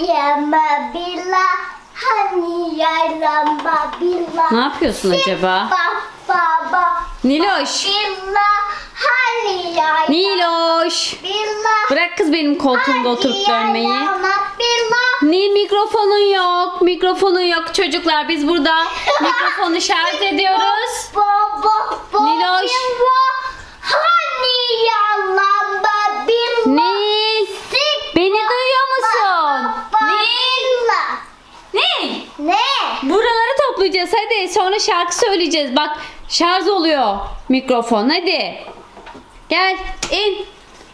lamba bila hani yay lamba bila. Ne yapıyorsun acaba? Ba baba Niloş. bila hani yay Niloş. bila. Bırak kız benim koltuğumda oturup dönmeyi. Nil mikrofonun yok. Mikrofonun yok çocuklar. Biz burada mikrofonu şarj ediyoruz. Baba baba Niloş. bila. Hani yay lamba bila. Nil. Beni duyuyor musun? Baba Nil. bila. Nil. Ne? Toplayacağız hadi. Sonra şarkı söyleyeceğiz. Bak şarj oluyor mikrofon. Hadi. Gel in.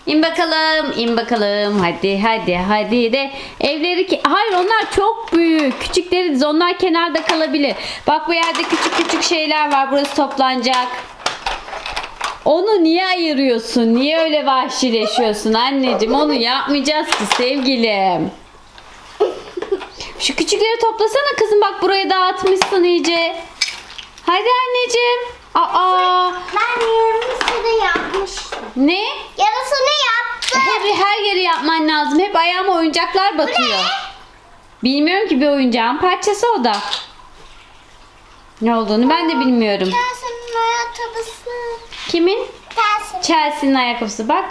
İn bakalım, in bakalım. Hadi, hadi, hadi de. Evleri ki... Hayır onlar çok büyük. Küçükleri diz. Onlar kenarda kalabilir. Bak bu yerde küçük küçük şeyler var. Burası toplanacak. Onu niye ayırıyorsun? Niye öyle vahşileşiyorsun anneciğim? Onu yapmayacağız ki sevgilim. Şu küçükleri toplasana kızım bak buraya dağıtmışsın iyice. Hadi anneciğim. Aa Ben yarısını yapmıştım. ne? Yarısını yaptım. Hep her yeri yapman lazım. Hep ayağıma oyuncaklar batıyor. Bilmiyorum ki bir oyuncağın parçası o da. Ne olduğunu ben de bilmiyorum. Chelsea'nin ayakkabısı. Kimin? Chelsea. Chelsea'nin ayakkabısı bak.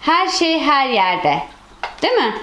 Her şey her yerde. Değil mi?